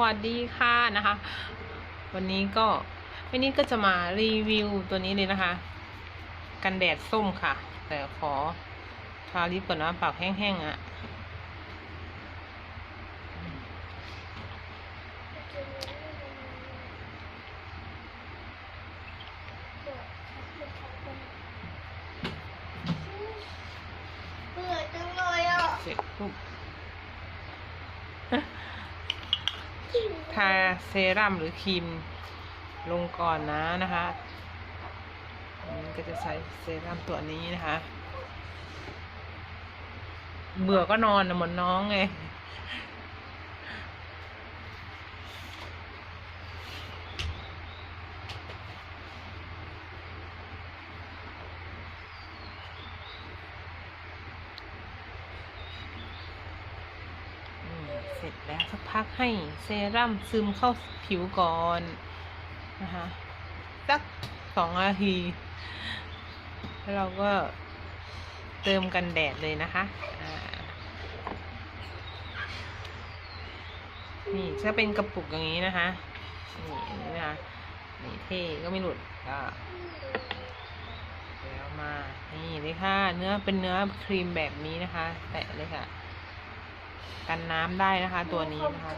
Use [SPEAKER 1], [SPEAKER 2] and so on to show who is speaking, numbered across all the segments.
[SPEAKER 1] วัสดีค่ะนะคะ วันนี้ก็วันนี้ก็จะมารีวิวตัวนี้เลยนะคะ กันแดดส้มค่ะ แต่ขอทาลิปก่อนนะปากแห้งๆอะ่ะ
[SPEAKER 2] เบื่อจังเลยอะ
[SPEAKER 1] เสร็จปุ๊บ ทาเซรั่มหรือครีมลงก่อนนะนะคะก็จะใช้เซรั่มตัวนี้นะคะ เบื่อก็นอนนะเหมือนน้องไง อืมเส ร็จแล้วสักพักให้เซรั่มซึมเข้าผิวก่อนนะคะสักสองนาที แล้วเราก็เติมกันแดดเลยนะคะนี่จะเป็นกระปุกอย่างนี้นะคะ นี่นนี้นะคะนี่เท่ก็ไม่หลุดก็แล้วมา นี่เลยค่ะ เนื้อเป็นเนื้อครีมแบบนี้นะคะ แตะเลยค่ะ กันน้ำได้นะคะ ตัวนี้นะคะ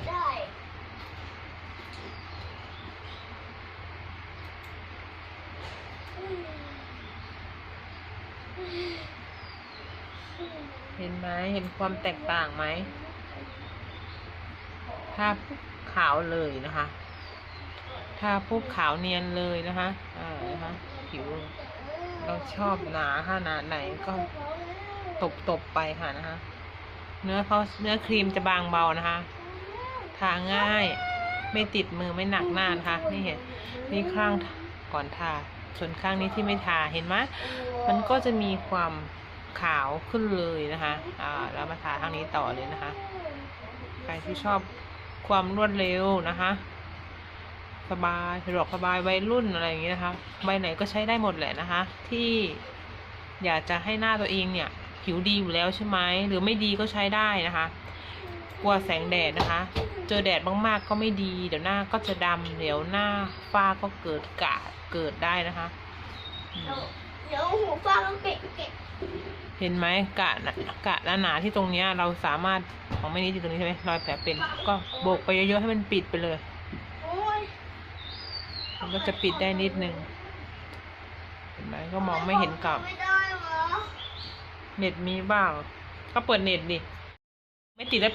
[SPEAKER 1] เห็นไหมเห็นความแตกต่างไหมถ้าปุ๊บขาวเลยนะคะ ถ้าปุ๊บขาวเนียนเลยนะคะอ่านะคะผิวเราชอบหนาขนาดไหนก็ตบๆไปค่ะนะคะ เนื้อเขาเนื้อครีมจะบางเบานะคะทาง่าย ไม่ติดมือไม่หนักหน้านะคะนี่เห็นนี่ข้างก่อนทาส่วนข้างนี้ที่ไม่ทาเห็นไหมมันก็จะมีความขาวขึ้นเลยนะคะอ่าแล้วมาทาทางนี้ต่อเลยนะคะ ใครที่ชอบความรวดเร็วนะคะ สบายสะดวกสบายวัยรุ่นอะไรอย่างเงี้ยนะคะใบไหนก็ใช้ได้หมดแหละนะคะ ที่อยากจะให้หน้าตัวเองเนี่ย ผิวดีอยู่แล้วใช่ไหมหรือไม่ดีก็ใช้ได้นะคะ กลัวแสงแดดนะคะ เจอแดดมากๆก็ไม่ดี เดี๋ยวหน้าก็จะดำเดี๋ยวหน้าฝ้าก็เกิดกาเกิดได้นะคะอืม
[SPEAKER 2] เดี๋ยวหูฟังเก็บเก็บ
[SPEAKER 1] เห็นไหมกะน่ะกะหนาๆที่ตรงเนี้ยเราสามารถของไม่นี้อยู่ตรงนี้ใช่ไหมรอยแผลเป็น ก็โบกไปเยอะๆให้มันปิดไปเลย
[SPEAKER 2] โอ้ย
[SPEAKER 1] มันก็จะปิดได้นิดนึงเห็นไหมก็มองไม่เห็นกับ
[SPEAKER 2] ไม่ได้เหรอ
[SPEAKER 1] เน็ตมีบ้าง ก็เปิดเน็ตดิ ไม่ติดแล้ว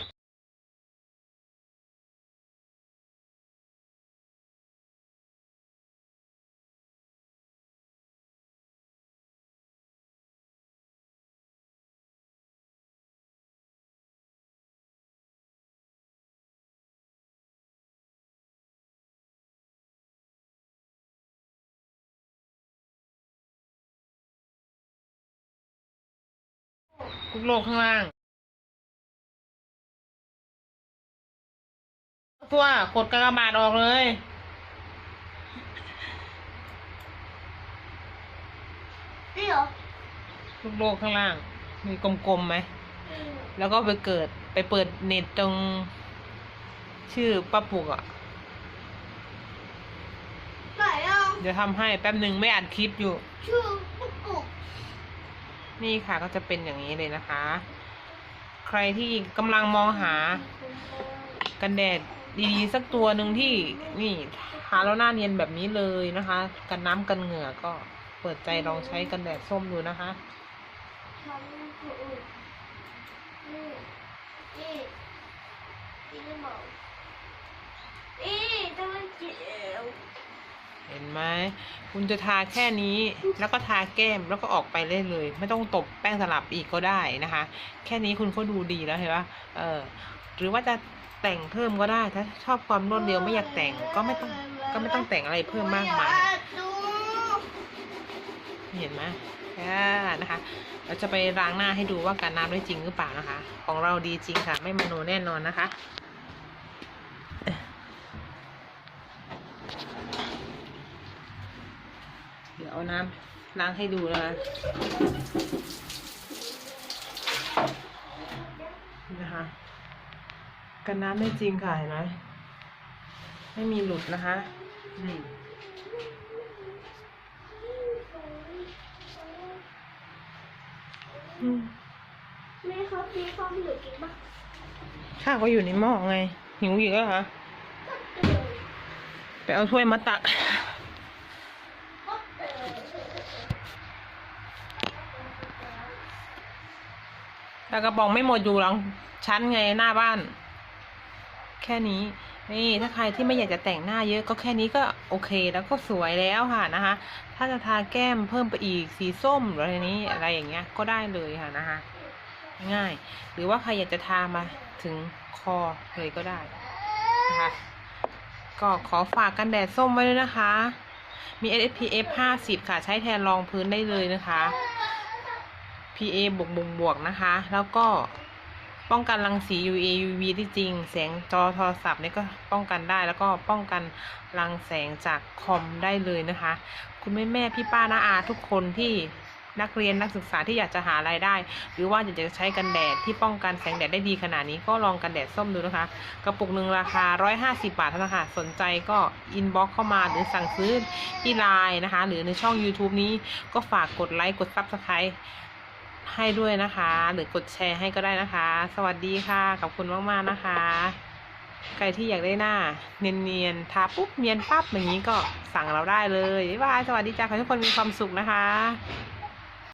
[SPEAKER 1] ทุกโลกข้างล่าง ตัวกดกระบาดออกเลย
[SPEAKER 2] นี่เหรอ
[SPEAKER 1] ลูกโลกข้างล่าง มีกลมๆไหม แล้วก็ไปเกิดไปเปิดเน็ตตรง ชื่อป้าปุกอะ
[SPEAKER 2] ไหนอะ
[SPEAKER 1] เดี๋ยวทำให้แป๊บหนึ่งไม่อัดคลิปอยู่
[SPEAKER 2] ชื่อปุ๊กปุ๊ก
[SPEAKER 1] นี่ค่ะก็จะเป็นอย่างนี้เลยนะคะ ใครที่กำลังมองหา กันแดดดีๆ สักตัวหนึ่งที่นี่ทาแล้วหน้าเนียนแบบนี้เลยนะคะ กันน้ำกันเหงื่อก็เปิดใจลองใช้กันแดดส้มดูนะคะ
[SPEAKER 2] นี่นี่นี่หมอนี่จะมันเจ็บ
[SPEAKER 1] เห็นไหมคุณจะทาแค่นี้แล้วก็ทาแก้มแล้วก็ออกไปเลยเลย ไม่ต้องตบแป้งสลับอีกก็ได้นะคะ แค่นี้คุณก็ดูดีแล้วเห็นปะเออหรือว่าจะแต่งเพิ่มก็ได้ ถ้าชอบความรวดเร็วไม่อยากแต่งก็ไม่ต้องก็ไม่ต้องแต่งอะไรเพิ่มมากมายเห็นไหมอ่านะคะ เราจะไปล้างหน้าให้ดูว่าการน้ำได้จริงหรือเปล่านะคะ ของเราดีจริงค่ะ ไม่มโนแน่นอนนะคะ ดี๋ยวเอาน้ำล้างให้ดูนะคะนี่นะคะ กันน้ำได้จริงค่ะเห็นไหมไม่มีหลุดนะคะนี่อืม
[SPEAKER 2] แม่เขาซื้อความหนูกินปะ
[SPEAKER 1] ข้าวก็อยู่ในหม้อไง หิวอีกแล้วเหรอไปเอาถ้วยมาตัก แต่กระป๋องไม่หมดอยู่หลังชั้นไงหน้าบ้าน แค่นี้ นี่ถ้าใครที่ไม่อยากจะแต่งหน้าเยอะก็แค่นี้ก็โอเคแล้วก็สวยแล้วค่ะนะคะ ถ้าจะทาแก้มเพิ่มไปอีกสีส้มอะไรนี้อะไรอย่างเงี้ยก็ได้เลยค่ะนะคะ ง่าย หรือว่าใครอยากจะทามาถึงคอเลยก็ได้นะคะก็ขอฝากกันแดดส้มไว้ด้วยนะคะ มี SPF 50 ค่ะ ใช้แทนรองพื้นได้เลยนะคะ PA บวกบวกบวกนะคะ แล้วก็ป้องกันรังสี UA UV ที่จริง แสงจอโทรศัพท์นี่ก็ป้องกันได้ แล้วก็ป้องกันรังแสงจากคอมได้เลยนะคะ คุณแม่แม่พี่ป้าน้าอาทุกคนที่นักเรียนนักศึกษาที่อยากจะหารายได้ หรือว่าอยากจะใช้กันแดดที่ป้องกันแสงแดดได้ดีขนาดนี้ก็ลองกันแดดส้มดูนะคะ กระปุกหนึ่งราคา 150 บาทเท่านั้นค่ะ สนใจก็อินบ็อกเข้ามาหรือสั่งซื้อที่ไลน์นะคะ หรือในช่อง YouTube นี้ก็ฝากกดไลค์กด Subscribe ให้ด้วยนะคะ หรือกดแชร์ให้ก็ได้นะคะ สวัสดีค่ะ ขอบคุณมากๆนะคะ ใครที่อยากได้หน้า เนียนๆ ทาปุ๊บเนียนปั๊บอย่างนี้ก็สั่งเราได้เลย บ๊ายบาย สวัสดีจ้าขอให้ทุกคนมีความสุขนะคะ